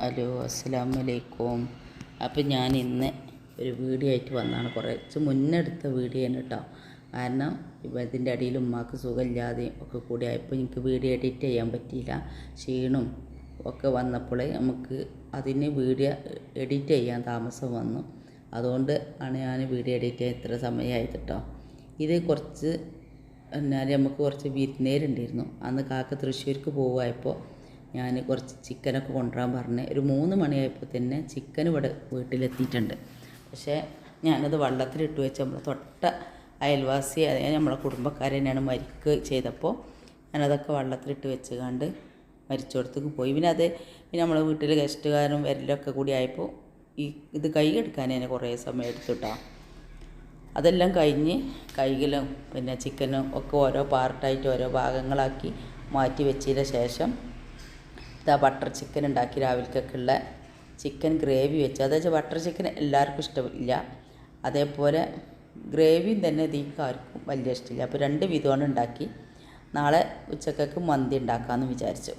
Hello അസ്സാം വലൈക്കും അപ്പം ഞാൻ ഇന്ന് ഒരു വീഡിയോ ആയിട്ട് വന്നതാണ്. കുറച്ച് മുന്നേ എടുത്ത വീഡിയോ ആണ് കേട്ടോ കാരണം ഇതിന്റെ അടിയിൽ ഉമ്മാക്ക് സുഖമില്ലാതെയും ഒക്കെ കൂടി ആയപ്പോൾ എനിക്ക് വീഡിയോ എഡിറ്റ് ചെയ്യാൻ പറ്റിയില്ല. ക്ഷീണും ഒക്കെ വന്നപ്പോൾ നമുക്ക് അതിന് വീഡിയോ എഡിറ്റ് ചെയ്യാൻ താമസം വന്നു. അതുകൊണ്ട് ആണ് ഞാൻ വീഡിയോ എഡിറ്റ് ചെയ്യാൻ ഇത്ര സമയമായത് കേട്ടോ ഇത് കുറച്ച് എന്നാൽ നമുക്ക് കുറച്ച് വിരുന്നേരുണ്ടായിരുന്നു. അന്ന് കാക്ക തൃശ്ശൂർക്ക് പോകുമായപ്പോൾ ഞാൻ കുറച്ച് ചിക്കനൊക്കെ കൊണ്ടുവരാൻ പറഞ്ഞ് ഒരു മൂന്ന് മണിയായപ്പോൾ തന്നെ ചിക്കൻ ഇവിടെ വീട്ടിലെത്തിയിട്ടുണ്ട്. പക്ഷേ ഞാനത് വെള്ളത്തിലിട്ട് വെച്ച് നമ്മൾ തൊട്ട അയൽവാസി അതായത് നമ്മളെ കുടുംബക്കാർ തന്നെയാണ് മരിക്കുക ചെയ്തപ്പോൾ ഞാനതൊക്കെ വെള്ളത്തിലിട്ട് വെച്ച് കണ്ട് മരിച്ചോടത്തേക്ക് പോയി. പിന്നെ അത് പിന്നെ നമ്മളെ വീട്ടിൽ ഗസ്റ്റുകാരും വരലൊക്കെ കൂടി ആയപ്പോൾ ഈ ഇത് കൈ എടുക്കാൻ തന്നെ കുറേ സമയം എടുത്തുട്ടോ. അതെല്ലാം കഴിഞ്ഞ് കൈകളും പിന്നെ ചിക്കനും ഒക്കെ ഓരോ പാർട്ടായിട്ട് ഓരോ ഭാഗങ്ങളാക്കി മാറ്റി വെച്ചതിന് ശേഷം ഇതാ ബട്ടർ ചിക്കൻ ഉണ്ടാക്കി രാവിലേക്കൊക്കെ ഉള്ള ചിക്കൻ ഗ്രേവി വെച്ച്. അതായത് ബട്ടർ ചിക്കൻ എല്ലാവർക്കും ഇഷ്ടമില്ല. അതേപോലെ ഗ്രേവിയും തന്നെ ഇതിക്ക് ആർക്കും വലിയ ഇഷ്ടമില്ല. അപ്പോൾ രണ്ട് വിധമാണ് ഉണ്ടാക്കി നാളെ ഉച്ചക്കൊക്കെ മന്തി ഉണ്ടാക്കാമെന്ന് വിചാരിച്ചു.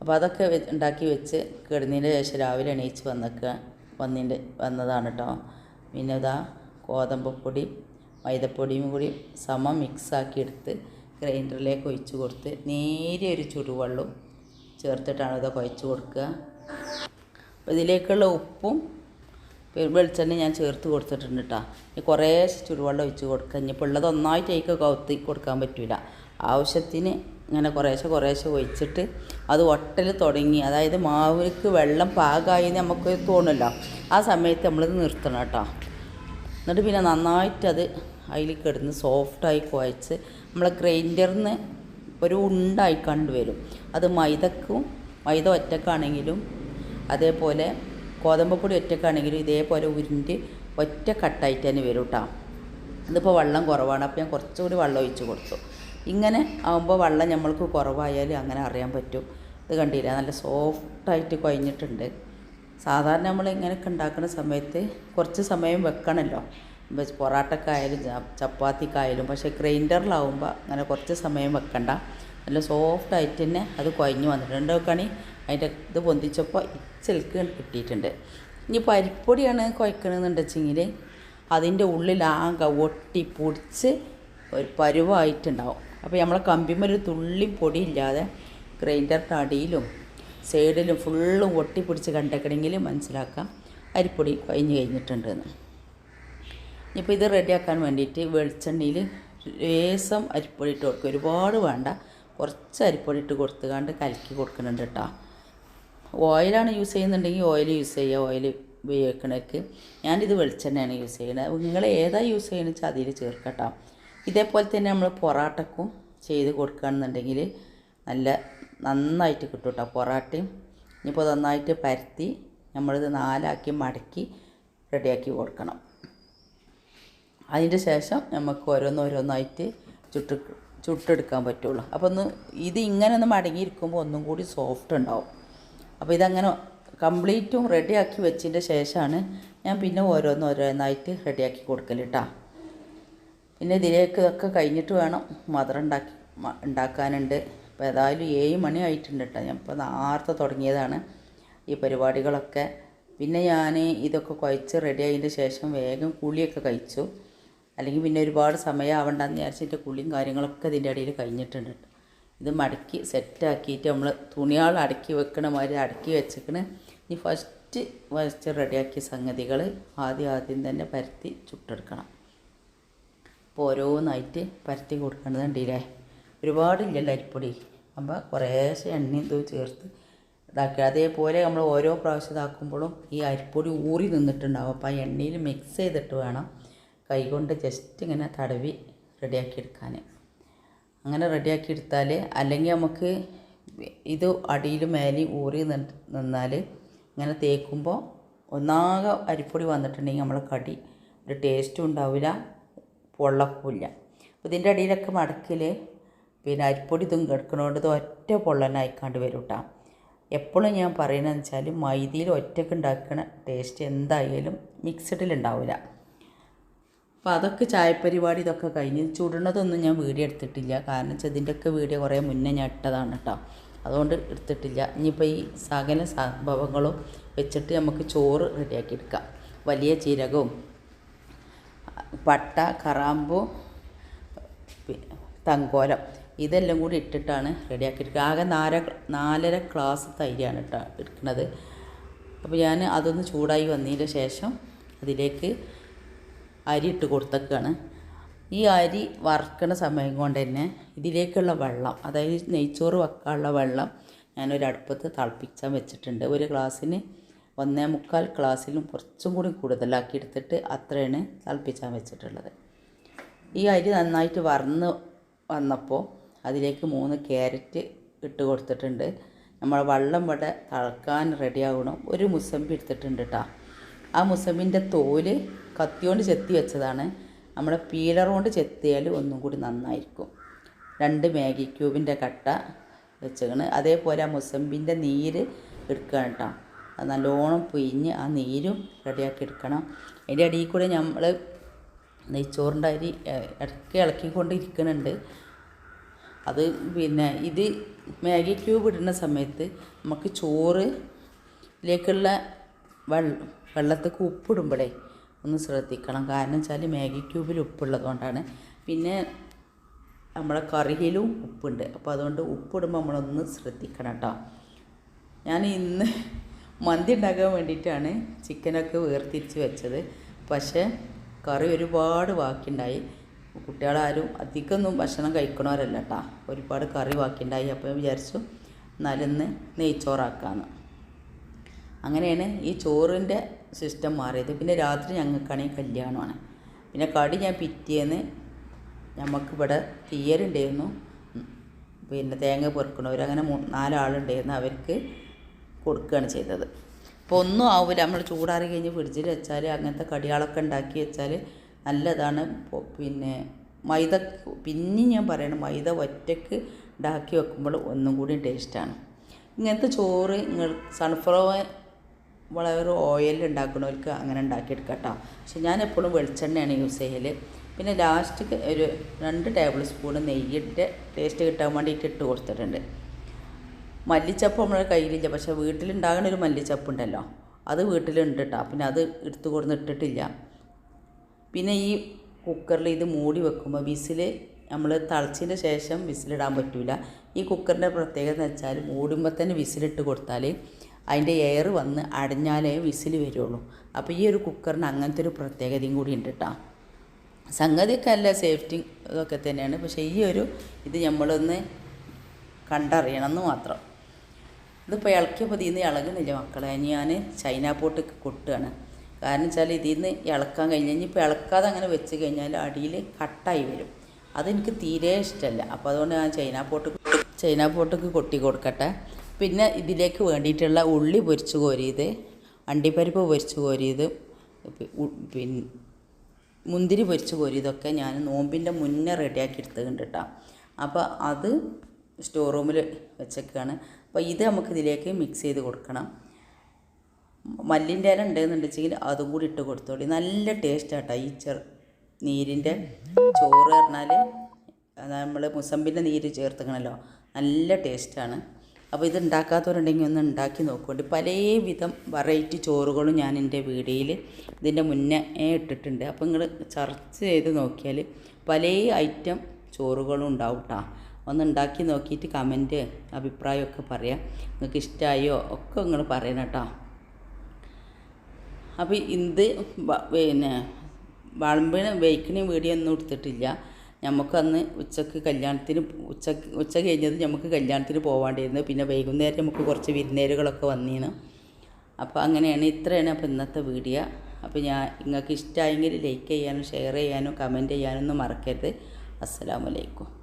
അപ്പോൾ അതൊക്കെ ഉണ്ടാക്കി വെച്ച് കിടന്നതിന്റെ ശേഷം രാവിലെ എണീച്ച് വന്നൊക്കെ വന്നിന്റെ വന്നതാണ് കേട്ടോ പിന്നെ ഇതാ ഗോതമ്പപ്പൊടി മൈദപ്പൊടിയും കൂടി സമം മിക്സാക്കി എടുത്ത് ഗ്രൈൻഡറിലേക്ക് ഒഴിച്ച് കൊടുത്ത് നേരിയ ഒരു ചുടുവെള്ളവും ചേർത്തിട്ടാണ് ഇത് കുഴച്ച് കൊടുക്കുക. അപ്പോൾ ഇതിലേക്കുള്ള ഉപ്പും വെളിച്ചെണ്ണ ഞാൻ ചേർത്ത് കൊടുത്തിട്ടുണ്ട് കേട്ടോ. ഇനി കുറേ ചുടുവെള്ളം ഒഴിച്ച് കൊടുക്കുക. ഇനിയിപ്പോൾ ഉള്ളത് ഒന്നായിട്ട് അതിക്ക് കൗത്തി കൊടുക്കാൻ പറ്റില്ല ആവശ്യത്തിന് ഇങ്ങനെ കുറേശ്ശെ കുറേശ്ശെ ഒഴിച്ചിട്ട് അത് ഒട്ടൽ തുടങ്ങി. അതായത് മാവിലേക്ക് വെള്ളം പാകമായി നമുക്ക് തോന്നുമല്ലോ ആ സമയത്ത് നമ്മളിത് നിർത്തണം കേട്ടോ. എന്നിട്ട് പിന്നെ നന്നായിട്ടത് അത് അതിൽ കിടന്ന് സോഫ്റ്റായി കുഴച്ച്. നമ്മൾ ഗ്രൈൻഡറിൽ നിന്ന് ഒരു ഉണ്ടായി കണ്ടുവരും. അത് മൈദക്കും മൈദ ഒറ്റക്കാണെങ്കിലും അതേപോലെ ഗോതമ്പപ്പൊടി ഒറ്റക്കാണെങ്കിലും ഇതേപോലെ ഉരുണ്ട് ഒറ്റ കട്ടായിട്ട് തന്നെ വരും കേട്ടോ ഇതിപ്പോൾ വെള്ളം കുറവാണ്. അപ്പോൾ ഞാൻ കുറച്ചുകൂടി വെള്ളം ഒഴിച്ച് കൊടുത്തു. ഇങ്ങനെ ആകുമ്പോൾ വെള്ളം നമ്മൾക്ക് കുറവായാൽ അങ്ങനെ അറിയാൻ പറ്റും. ഇത് കണ്ടില്ല? നല്ല സോഫ്റ്റായിട്ട് കുഴഞ്ഞിട്ടുണ്ട്. സാധാരണ നമ്മൾ ഇങ്ങനെയൊക്കെ ഉണ്ടാക്കുന്ന സമയത്ത് കുറച്ച് സമയം വെക്കണമല്ലോ പൊറാട്ടക്കായാലും ചപ്പാത്തിക്കായാലും പക്ഷേ ഗ്രൈൻഡറിലാവുമ്പോൾ അങ്ങനെ കുറച്ച് സമയം വെക്കണ്ട. നല്ല സോഫ്റ്റായിട്ട് തന്നെ അത് കുഴഞ്ഞു വന്നിട്ടുണ്ട്. നോക്കുകയാണെങ്കിൽ അതിന്റെ ഇത് പൊന്തിച്ചപ്പോൾ ഇച്ചിൽക്ക് കിട്ടിയിട്ടുണ്ട്. ഇനി പരിപ്പൊടിയാണ് കുഴക്കണമെന്നുണ്ടെച്ചെങ്കിൽ അതിന്റെ ഉള്ളിൽ ആകെ ഒട്ടി പൊടിച്ച് ഒരു പരുവായിട്ടുണ്ടാവും. അപ്പോൾ നമ്മളെ കമ്പിമൊരു തുള്ളി പൊടിയില്ലാതെ ഗ്രൈൻഡറിന്റെ അടിയിലും സൈഡിലും ഫുള്ളും ഒട്ടിപ്പിടിച്ച് കണ്ടേക്കണമെങ്കിൽ മനസ്സിലാക്കാം. അരിപ്പൊടി കഴിഞ്ഞ് കഴിഞ്ഞിട്ടുണ്ടെന്ന്. ഇനിയിപ്പോൾ ഇത് റെഡിയാക്കാൻ വേണ്ടിയിട്ട് വെളിച്ചെണ്ണയിൽ ലേസം അരിപ്പൊടി ഇട്ട് കൊടുക്കുക. ഒരുപാട് വേണ്ട. കുറച്ച് അരിപ്പൊടി ഇട്ട് കൊടുത്തുകൊണ്ട് കലക്കി കൊടുക്കുന്നുണ്ട് കേട്ടോ. ഓയിലാണ് യൂസ് ചെയ്യുന്നുണ്ടെങ്കിൽ ഓയിൽ യൂസ് ചെയ്യുക. ഓയിൽ ഉപയോഗിക്കണേക്ക്. ഞാനിത് വെളിച്ചെണ്ണയാണ് യൂസ് ചെയ്യുന്നത്. നിങ്ങൾ ഏതാ യൂസ് ചെയ്യണമെന്ന് വെച്ചാൽ അതിൽ ചേർക്കട്ടോ ഇതേപോലെ തന്നെ നമ്മൾ പൊറാട്ടക്കും ചെയ്ത് കൊടുക്കുകയാണെന്നുണ്ടെങ്കിൽ നല്ല നന്നായിട്ട് കിട്ടും കേട്ടോ പൊറാട്ടയും. ഇനിയിപ്പോൾ നന്നായിട്ട് പരത്തി നമ്മളിത് നാലാക്കി മടക്കി റെഡിയാക്കി കൊടുക്കണം. അതിന്റെ ശേഷം നമുക്ക് ഓരോന്നോരോന്നായിട്ട് ചുട്ട് ചുട്ടെടുക്കാൻ പറ്റുള്ളൂ. അപ്പോൾ ഒന്ന് ഇത് ഇങ്ങനെ ഒന്ന് മടങ്ങിയിരിക്കുമ്പോൾ ഒന്നും കൂടി സോഫ്റ്റ് ഉണ്ടാവും. അപ്പോൾ ഇതങ്ങനെ കംപ്ലീറ്റും റെഡിയാക്കി വെച്ചതിന്റെ ശേഷമാണ് ഞാൻ പിന്നെ ഓരോന്നോരോന്നായിട്ട് റെഡിയാക്കി കൊടുക്കൽ കേട്ടോ പിന്നെ ഇതിലേക്ക് ഇതൊക്കെ കഴിഞ്ഞിട്ട് വേണം മധുരം ഉണ്ടാക്കി ഉണ്ടാക്കാനുണ്ട്. അപ്പോൾ ഏതായാലും ഏഴ് മണി ആയിട്ടുണ്ട് കേട്ടോ ഞാൻ ഇപ്പോൾ നേരത്തെ തുടങ്ങിയതാണ് ഈ പരിപാടികളൊക്കെ. പിന്നെ ഞാൻ ഇതൊക്കെ കുഴച്ച് റെഡി ആയതിന്റെ ശേഷം വേഗം കുളിയൊക്കെ കഴിച്ചു. അല്ലെങ്കിൽ പിന്നെ ഒരുപാട് സമയം ആവണ്ടെന്ന് വിചാരിച്ചിട്ട് കുളിയും കാര്യങ്ങളൊക്കെ ഇതിന്റെ ഇടയിൽ കഴിഞ്ഞിട്ടുണ്ട് ഇത് മടക്കി സെറ്റാക്കിയിട്ട് നമ്മൾ തുണിയാൾ അടക്കി വെക്കണ മാതിരി അടക്കി വെച്ചേക്കണ്. ഇനി ഫസ്റ്റ് ഫസ്റ്റ് റെഡിയാക്കിയ സംഗതികൾ ആദ്യം ആദ്യം തന്നെ പരത്തി ചുട്ടെടുക്കണം. അപ്പോൾ ഓരോന്നായിട്ട് പരത്തി കൊടുക്കേണ്ടത് ഒരുപാട് ഒരുപാടില്ലല്ലോ അരിപ്പൊടി. അപ്പോൾ കുറേശ്ശെ എണ്ണയും തൂ ചേർത്ത് ഇതാക്കുക. അതേപോലെ നമ്മൾ ഓരോ പ്രാവശ്യം ഇതാക്കുമ്പോഴും ഈ അരിപ്പൊടി ഊറി നിന്നിട്ടുണ്ടാവും. അപ്പോൾ ആ എണ്ണയിൽ മിക്സ് ചെയ്തിട്ട് വേണം കൈകൊണ്ട് ജസ്റ്റ് ഇങ്ങനെ തടവി റെഡിയാക്കി എടുക്കാൻ അങ്ങനെ റെഡിയാക്കി എടുത്താൽ അല്ലെങ്കിൽ നമുക്ക് ഇത് അടിയിൽ മേലെ ഊറി നിന്ന് നിന്നാൽ ഇങ്ങനെ തേക്കുമ്പോൾ ഒന്നാകെ അരിപ്പൊടി വന്നിട്ടുണ്ടെങ്കിൽ നമ്മളെ കടി. ഒരു ടേസ്റ്റും ഉണ്ടാവില്ല പൊള്ളക്കില്ല അപ്പോൾ ഇതിന്റെ അടിയിലൊക്കെ മടക്കിൽ പിന്നെ അരിപ്പൊടി ഇതും കിടക്കണോണ്ട് ഇത് ഒറ്റ പൊള്ളനായിക്കാണ്ട് വരും കേട്ടോ എപ്പോഴും ഞാൻ പറയുന്നതെന്ന് വെച്ചാൽ മൈദയിൽ ഒറ്റയ്ക്ക് ഉണ്ടാക്കുന്ന ടേസ്റ്റ് എന്തായാലും മിക്സഡിൽ ഉണ്ടാവില്ല അപ്പോൾ അതൊക്കെ ചായപ്പരിപാടി ഇതൊക്കെ കഴിഞ്ഞ് ചുടുന്നതൊന്നും ഞാൻ വീഡിയോ എടുത്തിട്ടില്ല. കാരണം വെച്ചാൽ ഇതിന്റെയൊക്കെ വീഡിയോ കുറേ മുന്നേ ഞാൻ ഇട്ടതാണ് കേട്ടോ അതുകൊണ്ട് എടുത്തിട്ടില്ല. ഇനിയിപ്പോൾ ഈ സകല സംഭവങ്ങളും വെച്ചിട്ട് നമുക്ക് ചോറ് റെഡിയാക്കി എടുക്കാം. വലിയ ജീരകവും പട്ട കറാമ്പു തങ്കോലം ഇതെല്ലാം കൂടി ഇട്ടിട്ടാണ് റെഡിയാക്കി എടുക്കുക. ആകെ നാല നാലര ഗ്ലാസ് തൈരാണ് കേട്ടോ എടുക്കുന്നത് അപ്പോൾ ഞാൻ അതൊന്ന് ചൂടായി വന്നതിന്റെ ശേഷം അതിലേക്ക് അരി ഇട്ട് കൊടുത്തേക്കാണ്. ഈ അരി വറുക്കണ സമയം കൊണ്ട് തന്നെ ഇതിലേക്കുള്ള വെള്ളം അതായത് നെയ്ച്ചോറ് വെക്കാനുള്ള വെള്ളം ഞാനൊരു അടുപ്പത്ത് തിളപ്പിച്ചാൻ വെച്ചിട്ടുണ്ട്. ഒരു ഗ്ലാസ്സിന് ഒന്നേ മുക്കാൽ ഗ്ലാസ്സിലും കുറച്ചും കൂടി കൂടുതലാക്കി എടുത്തിട്ട് അത്രയാണ് തിളപ്പിച്ചാൽ വെച്ചിട്ടുള്ളത്. ഈ അരി നന്നായിട്ട് വറന്ന് വന്നപ്പോൾ അതിലേക്ക് മൂന്ന് ക്യാരറ്റ് ഇട്ട് കൊടുത്തിട്ടുണ്ട്. നമ്മൾ വെള്ളം ഇവിടെ തിളക്കാൻ റെഡിയാകണം ഒരു മുസമ്പി എടുത്തിട്ടുണ്ട് കേട്ടോ ആ മുസമ്പിന്റെ തോൽ കത്തിയോണ്ട് ചെത്തി വെച്ചതാണ്. നമ്മൾ പീലർ കൊണ്ട് ചെത്തിയാൽ ഒന്നും കൂടി നന്നായിരിക്കും. രണ്ട് മാഗി ക്യൂബിന്റെ കട്ട വെച്ചേക്കണ്. അതേപോലെ ആ മുസമ്പിന്റെ നീര് എടുക്കണം കേട്ടോ അത് നല്ലോണം പിഴിഞ്ഞ് ആ നീരും റെഡിയാക്കി എടുക്കണം. അതിന്റെ അടിയിൽ കൂടെ നമ്മൾ നെയ്ച്ചോറിന്റെ അരി ഇടയ്ക്ക് ഇളക്കിക്കൊണ്ട് ഇരിക്കുന്നുണ്ട് അത് പിന്നെ ഇത് മാഗി ക്യൂബ് ഇടുന്ന സമയത്ത് നമുക്ക് ചോറിലേക്കുള്ള വെള്ളം വെള്ളത്തേക്ക് ഉപ്പിടുമ്പോഴേ ഒന്ന് ശ്രദ്ധിക്കണം. കാരണം വെച്ചാൽ മാഗി ക്യൂബിൽ ഉപ്പുള്ളത് കൊണ്ടാണ് പിന്നെ നമ്മളെ കറിയിലും ഉപ്പുണ്ട്. അപ്പോൾ അതുകൊണ്ട് ഉപ്പിടുമ്പോൾ നമ്മളൊന്ന് ശ്രദ്ധിക്കണം കേട്ടോ ഞാൻ ഇന്ന് മന്തി ഉണ്ടാക്കാൻ വേണ്ടിയിട്ടാണ് ചിക്കനൊക്കെ വേർതിരിച്ച് വെച്ചത്. പക്ഷേ കറി ഒരുപാട് ബാക്കിയുണ്ടായി. കുട്ടികളാരും അധികമൊന്നും ഭക്ഷണം കഴിക്കണവരല്ല കേട്ടോ ഒരുപാട് കറി ബാക്കിയുണ്ടായി. അപ്പോൾ വിചാരിച്ചു എന്നാലിന്ന് നെയ്ച്ചോറാക്കാമെന്ന് അങ്ങനെയാണ് ഈ ചോറിന്റെ സിസ്റ്റം മാറിയത്. പിന്നെ രാത്രി ഞങ്ങൾക്കാണെങ്കിൽ കല്യാണമാണ്. പിന്നെ കടി ഞാൻ പിറ്റേന്ന് നമുക്കിവിടെ തീയലുണ്ടായിരുന്നു. ഉം. പിന്നെ തേങ്ങ പൊറുക്കണവർ അങ്ങനെ നാലാളുണ്ടായിരുന്നു. അവർക്ക് കൊടുക്കുകയാണ് ചെയ്തത്. അപ്പോൾ ഒന്നും ആവില്ല നമ്മൾ ചൂടാറി കഴിഞ്ഞ് ഫ്രിഡ്ജിൽ വെച്ചാൽ അങ്ങനത്തെ കടികളൊക്കെ ഉണ്ടാക്കി വെച്ചാൽ നല്ലതാണ്. പിന്നെ മൈദ പിന്നെ ഞാൻ പറയണം മൈദ ഒറ്റയ്ക്ക് ഉണ്ടാക്കി വെക്കുമ്പോൾ ഒന്നും കൂടി ടേസ്റ്റാണ് ഇങ്ങനത്തെ ചോറ് നിങ്ങൾ സൺഫ്ലവർ വളരെ ഓയിൽ ഉണ്ടാക്കുന്നവർക്ക് അങ്ങനെ ഉണ്ടാക്കിയെടുക്കാം കേട്ടോ പക്ഷെ ഞാൻ എപ്പോഴും വെളിച്ചെണ്ണയാണ് യൂസ് ചെയ്യൽ പിന്നെ ലാസ്റ്റ് ഒരു രണ്ട് ടേബിൾ സ്പൂൺ നെയ്യിന്റെ ടേസ്റ്റ് കിട്ടാൻ വേണ്ടിയിട്ട് ഇട്ട് കൊടുത്തിട്ടുണ്ട്. മല്ലിച്ചപ്പ് നമ്മുടെ കയ്യിലില്ല. പക്ഷേ വീട്ടിലുണ്ടാകുന്ന ഒരു മല്ലിച്ചപ്പ് ഉണ്ടല്ലോ അത് വീട്ടിലുണ്ട് കേട്ടോ പിന്നെ അത് എടുത്തു കൊടുന്ന് ഇട്ടിട്ടില്ല. പിന്നെ ഈ കുക്കറിൽ ഇത് മൂടി വെക്കുമ്പോൾ വിസിൽ നമ്മൾ തളച്ചതിന് ശേഷം വിസിലിടാൻ പറ്റില്ല ഈ കുക്കറിന്റെ പ്രത്യേകത എന്ന് വെച്ചാൽ മൂടുമ്പോൾ തന്നെ വിസിലിട്ട് കൊടുത്താൽ അതിന്റെ എയർ വന്ന് അടഞ്ഞാലേ വിസിൽ വരുള്ളൂ. അപ്പോൾ ഈ ഒരു കുക്കറിന് അങ്ങനത്തെ ഒരു പ്രത്യേകതയും കൂടി ഉണ്ട് കേട്ടോ സംഗതിയൊക്കെ അല്ല സേഫ്റ്റി ഇതൊക്കെ തന്നെയാണ്. പക്ഷേ ഈ ഒരു ഇത് നമ്മളൊന്ന് കണ്ടറിയണം എന്ന് മാത്രം. ഇതിപ്പോൾ ഇളക്കിയപ്പോൾ ഇതിൽ നിന്ന് ഇളകുന്നില്ല മക്കളെ. ഞാൻ ചൈന പോട്ട് കൊട്ടുകയാണ്. കാരണം വെച്ചാൽ ഇതിൽ നിന്ന് ഇളക്കാൻ കഴിഞ്ഞാൽ ഇനിയിപ്പോൾ ഇളക്കാതെ അങ്ങനെ വെച്ച് കഴിഞ്ഞാൽ അടിയിൽ കട്ടായി വരും. അതെനിക്ക് തീരെ ഇഷ്ടമല്ല. അപ്പോൾ അതുകൊണ്ട് ഞാൻ ചൈന പോട്ട് ചൈന പോട്ടൊക്കെ കൊട്ടി കൊടുക്കട്ടെ. പിന്നെ ഇതിലേക്ക് വേണ്ടിയിട്ടുള്ള ഉള്ളി പൊരിച്ച് കോരിയത് അണ്ടിപ്പരിപ്പ് പൊരിച്ച് കോരിയത് പിന്നെ മുന്തിരി പൊരിച്ച് കോരിയതൊക്കെ ഞാൻ നോമ്പിന്റെ മുന്നേ റെഡിയാക്കി എടുത്തുകൊണ്ട് കേട്ടോ അപ്പോൾ അത് സ്റ്റോർ റൂമിൽ വെച്ചേക്കാണ്. അപ്പോൾ ഇത് നമുക്ക് ഇതിലേക്ക് മിക്സ് ചെയ്ത് കൊടുക്കണം. മല്ലിന്റെ ഇല ഉണ്ടെന്നുണ്ടെങ്കിൽ അതും കൂടി ഇട്ട് കൊടുത്തോളി. നല്ല ടേസ്റ്റ് ആട്ടോ ഈ ചെറു നീരിന്റെ ചോറ് പറഞ്ഞാൽ നമ്മൾ മുസമ്പിന്റെ നീര് ചേർത്തുക്കണല്ലോ. നല്ല ടേസ്റ്റാണ് അപ്പോൾ ഇത് ഉണ്ടാക്കാത്തവരുണ്ടെങ്കിൽ ഒന്ന് ഉണ്ടാക്കി നോക്കുന്നുണ്ട്. പല വിധം വെറൈറ്റി ചോറുകളും ഞാൻ എന്റെ വീഡിയോയിൽ ഇതിന്റെ മുന്നേ ഇട്ടിട്ടുണ്ട്. അപ്പോൾ നിങ്ങൾ ചർച്ച ചെയ്ത് നോക്കിയാൽ പല ഐറ്റം ചോറുകളും ഉണ്ടാവും കേട്ടോ ഒന്ന് ഉണ്ടാക്കി നോക്കിയിട്ട് കമന്റ് അഭിപ്രായമൊക്കെ പറയാം. നിങ്ങൾക്ക് ഇഷ്ടമായോ ഒക്കെ നിങ്ങൾ പറയണം കേട്ടോ അപ്പോൾ ഇത് പിന്നെ വളമ്പിന് വെയ്ക്കണ വീഡിയോ ഒന്നും എടുത്തിട്ടില്ല. നമുക്കന്ന് ഉച്ചയ്ക്ക് കല്യാണത്തിന് ഉച്ചയ്ക്ക് ഉച്ച കഴിഞ്ഞത് നമുക്ക് കല്യാണത്തിന് പോവാണ്ടിരുന്നു. പിന്നെ വൈകുന്നേരം നമുക്ക് കുറച്ച് വിരുന്നേരുകളൊക്കെ വന്നിരുന്നു അപ്പോൾ അങ്ങനെയാണ് ഇത്രയാണ് അപ്പോൾ ഇന്നത്തെ വീഡിയോ. അപ്പോൾ ഞാൻ നിങ്ങൾക്ക് ഇഷ്ടമായെങ്കിൽ ലൈക്ക് ചെയ്യാനും ഷെയർ ചെയ്യാനും കമന്റ് ചെയ്യാനൊന്നും മറക്കരുത്. അസ്സലാമലൈക്കും